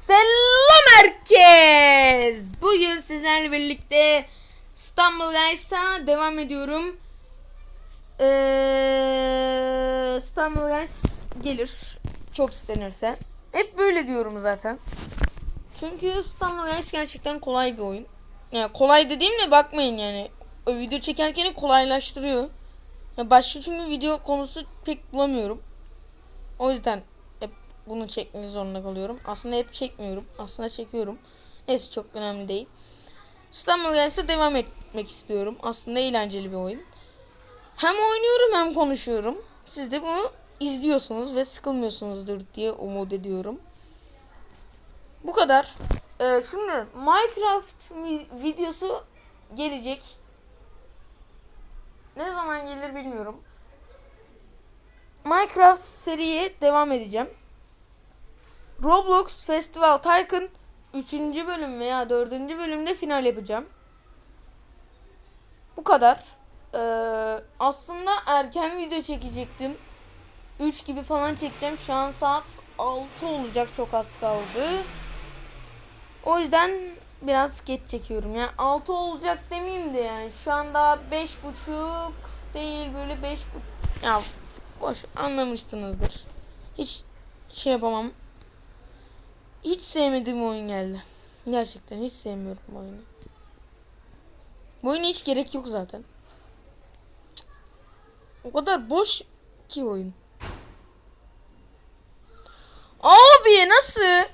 Selam herkes. Bugün sizlerle birlikte İstanbul Guys'a devam ediyorum. Ee, İstanbul Guys gelir. Çok istenirse. Hep böyle diyorum zaten. Çünkü İstanbul Guys gerçekten kolay bir oyun. Yani kolay dediğimle bakmayın yani. O video çekerken kolaylaştırıyor. Ya başka çünkü video konusu pek bulamıyorum. O yüzden bunu çekmek zorunda kalıyorum. Aslında hep çekmiyorum. Aslında çekiyorum. Neyse çok önemli değil. İstanbul gelse devam etmek istiyorum. Aslında eğlenceli bir oyun. Hem oynuyorum hem konuşuyorum. Siz de bunu izliyorsunuz ve sıkılmıyorsunuzdur diye umut ediyorum. Bu kadar. Ee, şimdi Minecraft vi- videosu gelecek. Ne zaman gelir bilmiyorum. Minecraft seriye devam edeceğim. Roblox Festival Tycoon 3. bölüm veya 4. bölümde final yapacağım. Bu kadar. Ee, aslında erken video çekecektim. 3 gibi falan çekeceğim. Şu an saat 6 olacak çok az kaldı. O yüzden biraz geç çekiyorum. Yani 6 olacak demeyeyim de yani. Şu anda 5.30 değil böyle 5 ya boş anlamışsınızdır. Hiç şey yapamam. Hiç sevmediğim oyun geldi. Gerçekten hiç sevmiyorum oyunu. Bu oyuna hiç gerek yok zaten. O kadar boş ki oyun. Abi nasıl?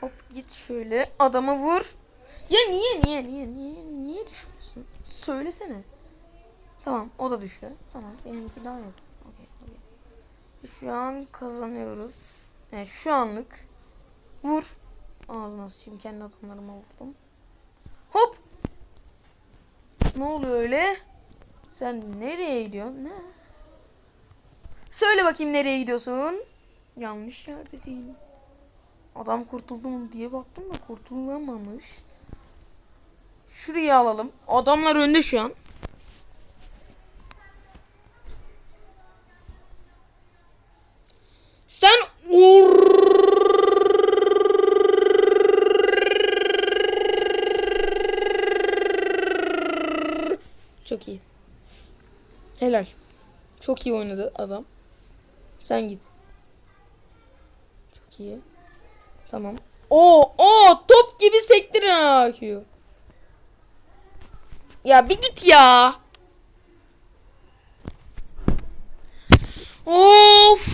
Hop git şöyle adamı vur. Ya niye niye niye niye niye düşmüyorsun? Söylesene. Tamam o da düştü. Tamam benimki daha yok. Şu an kazanıyoruz. Yani şu anlık vur. Ağzına sıçayım kendi adamlarıma vurdum. Hop. Ne oluyor öyle? Sen nereye gidiyorsun? Ne? Söyle bakayım nereye gidiyorsun? Yanlış yerdesin. Adam kurtuldu mu diye baktım da kurtulamamış. Şurayı alalım. Adamlar önde şu an. Sen Çok iyi. Helal. Çok iyi oynadı adam. Sen git. Çok iyi. Tamam. O o top gibi sektirin akıyor. Ya bir git ya. Of.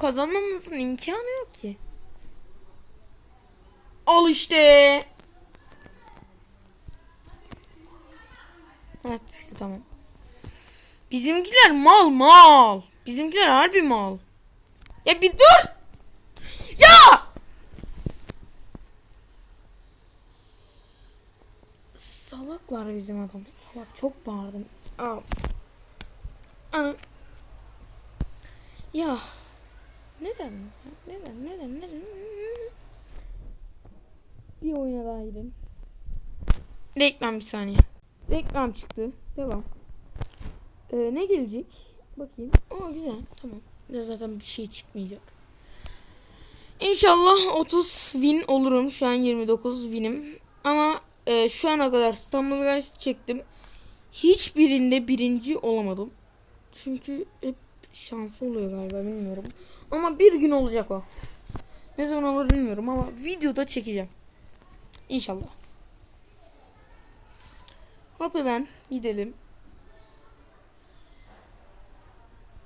Kazanmamızın imkanı yok ki. Al işte. Evet düştü tamam. Bizimkiler mal mal. Bizimkiler harbi mal. Ya bir dur. Ya! Salaklar bizim adam. Salak çok bağırdım. Aa. Ana. Ya. Neden? Neden? Neden? Neden? Bir oyuna daha girelim. Reklam bir saniye. Reklam çıktı. Devam. Ee, ne gelecek? Bakayım. Aa güzel. Tamam. Ya zaten bir şey çıkmayacak. İnşallah 30 win olurum. Şu an 29 winim. Ama e, şu ana kadar İstanbul Guys çektim. Hiçbirinde birinci olamadım. Çünkü hep şansı oluyor galiba bilmiyorum. Ama bir gün olacak o. Ne zaman olur bilmiyorum ama videoda çekeceğim. İnşallah. Hop hemen gidelim.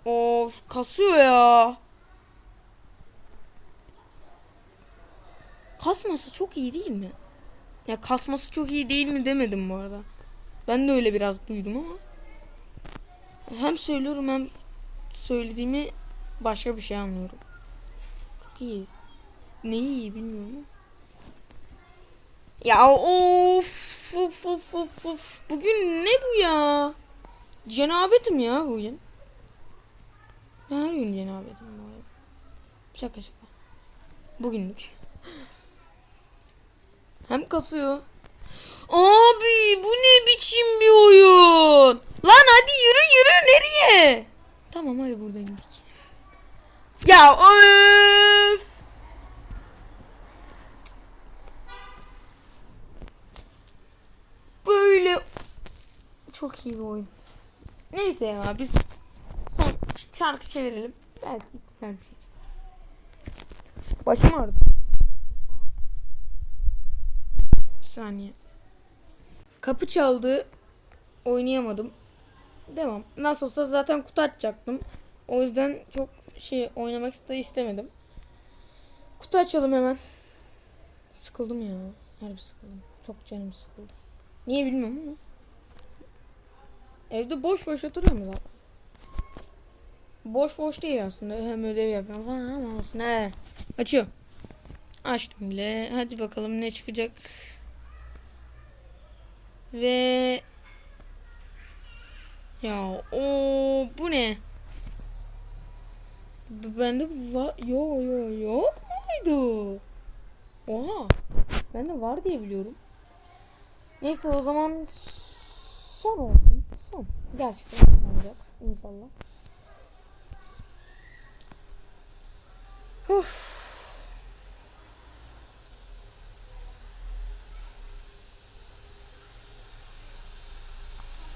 Of kasıyor ya. Kasması çok iyi değil mi? Ya kasması çok iyi değil mi demedim bu arada. Ben de öyle biraz duydum ama. Hem söylüyorum hem söylediğimi başka bir şey anlıyorum. Çok iyi. Ne iyi bilmiyorum. Ya of of of of of. Bugün ne bu ya? Cenabetim ya bugün. Her gün cenabetim bu arada. Şaka şaka. Bugünlük. Hem kasıyor. Abi bu ne biçim bir oyun? Lan hadi yürü yürü ne ileriye. Tamam hadi buradan gidelim. Ya öf. Böyle çok iyi bir oyun. Neyse ya biz şarkı çevirelim. Belki güzel şey. Başım ağrıdı. Bir saniye. Kapı çaldı. Oynayamadım. Devam. Nasıl olsa zaten kutu açacaktım. O yüzden çok şey oynamak da istemedim. Kutu açalım hemen. Sıkıldım ya. Harbi sıkıldım. Çok canım sıkıldı. Niye bilmiyorum ama. Evde boş boş oturuyorum zaten. Boş boş değil aslında. Hem ödev yapıyorum falan ama olsun. He. Açıyorum. Açtım bile. Hadi bakalım ne çıkacak. Ve ya o bu ne? Bende var yo yo yok muydu? Oha. Bende var diye biliyorum. Neyse o zaman son olsun. Gerçekten son olacak inşallah. Uf.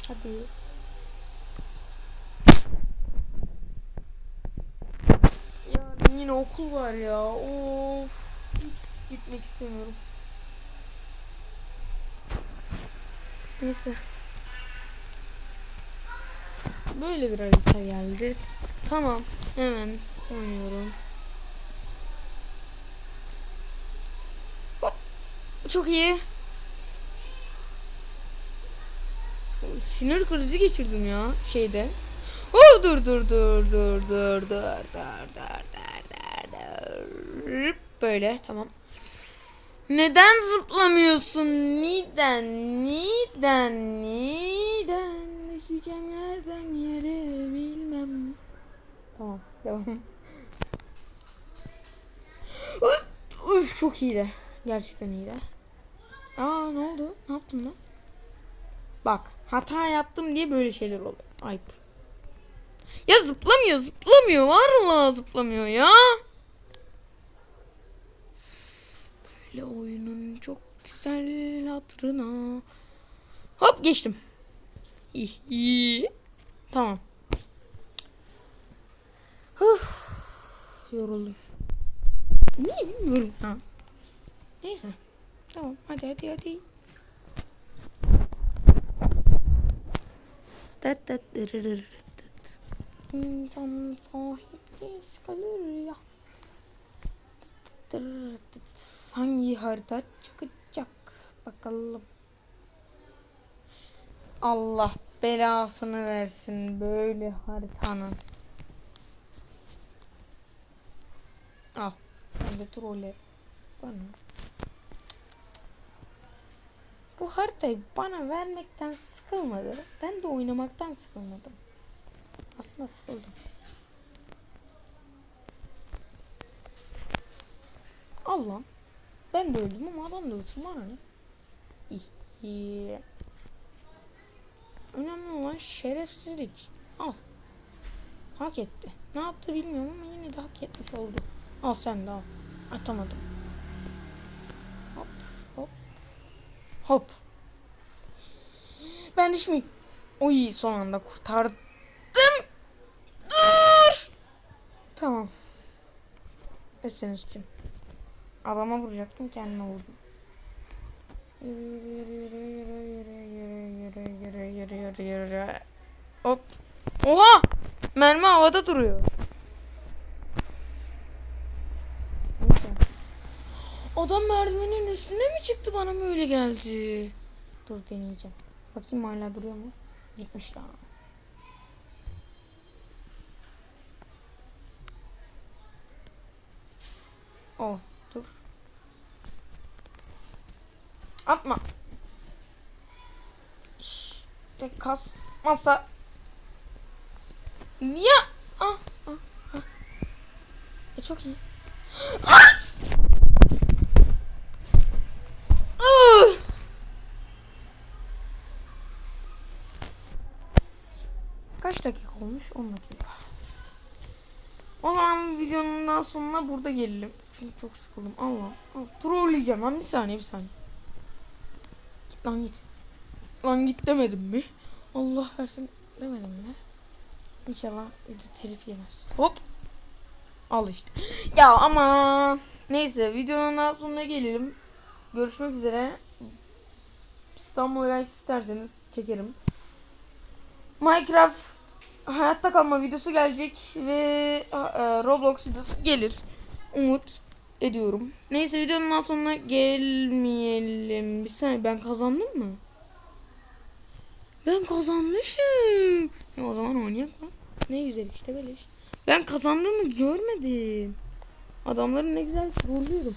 Hadi. Ya yine okul var ya. Of. Hiç gitmek istemiyorum. Neyse. Böyle bir harita geldi. Tamam. Hemen oynuyorum. Çok iyi. Sinir krizi geçirdim ya şeyde. Oh dur dur dur dur dur dur dur dur dur dur. Böyle tamam. Neden zıplamıyorsun? Neden? Neden? Neden? Düşeceğim yerden yere bilmem. Tamam devam. Uf, çok iyiydi. Gerçekten iyiydi. Aa ne oldu? Ne yaptın lan? Bak hata yaptım diye böyle şeyler oluyor. Ayıp. Ya zıplamıyor zıplamıyor. Vallahi zıplamıyor ya. Böyle oyunun çok güzel hatırına. Hop geçtim. Tamam. Uf, yoruldum. Niye bilmiyorum ya. Neyse. Tamam hadi hadi hadi. Tat tat dırırır tat. İnsan sahipsiz kalır ya. Hangi harita çıkacak bakalım. Allah belasını versin böyle haritanın. Al. Ben de trolle. Bana. Bu haritayı bana vermekten sıkılmadı. Ben de oynamaktan sıkılmadım. Aslında sıkıldım. Allah. Ben de öldüm ama adam da ölsün ne? İyi. Önemli olan şerefsizlik. Al. Hak etti. Ne yaptı bilmiyorum ama yine de hak etmiş oldu. Al sen de al. Atamadım. Hop hop. Hop. Ben düşmeyeyim. Oy son anda kurtardım. Dur. Tamam. Hepsiniz için. Adama vuracaktım kendime vurdum. Yürü yürü yürü yürü. Hop. Oha! Mermi havada duruyor. Adam merdivenin üstüne mi çıktı bana mı öyle geldi? Dur deneyeceğim. Bakayım hala duruyor mu? Gitmiş lan. Oh dur. Atma. De kas masa. Ya. Ah, ah, ah. E, çok iyi. As! Ah! Kaç dakika olmuş? 10 dakika. O zaman videonun daha sonuna burada gelelim. Çünkü çok sıkıldım. Allah. Allah. Trolleyeceğim lan bir saniye bir saniye. Git lan git. Lan git demedim mi? Allah versin demedim mi? İnşallah video telif yemez. Hop. Al işte. Ya ama neyse videonun daha sonuna gelelim. Görüşmek üzere. İstanbul Guys isterseniz çekerim. Minecraft hayatta kalma videosu gelecek ve e, Roblox videosu gelir. Umut ediyorum. Neyse videonun daha sonuna gelmeyelim. Bir saniye ben kazandım mı? Ben kazanmışım. Ya o zaman oynayak lan. Ne güzel işte böyle. Ben kazandığımı görmedim. Adamları ne güzel trollüyorum.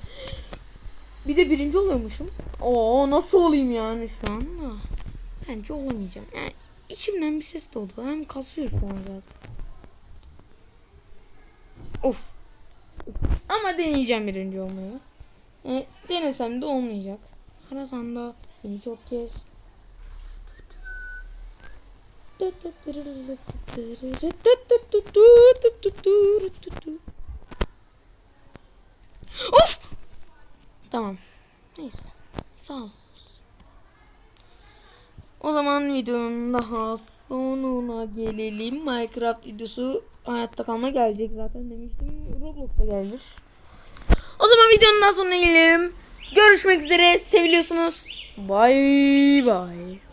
Bir de birinci oluyormuşum. Oo nasıl olayım yani şu anda? Bence olamayacağım. Yani içimden bir ses doğdu. Hem kasıyor şu an zaten. Of. Ama deneyeceğim birinci olmayı. E, denesem de olmayacak. Arasan da beni çok kez. Of! Tamam. Neyse. Sağ ol. O zaman videonun daha sonuna gelelim. Minecraft videosu hayatta kalma gelecek zaten demiştim. Roblox'a gelir. O zaman videonun daha sonuna gelelim. Görüşmek üzere. Seviliyorsunuz. Bye bye.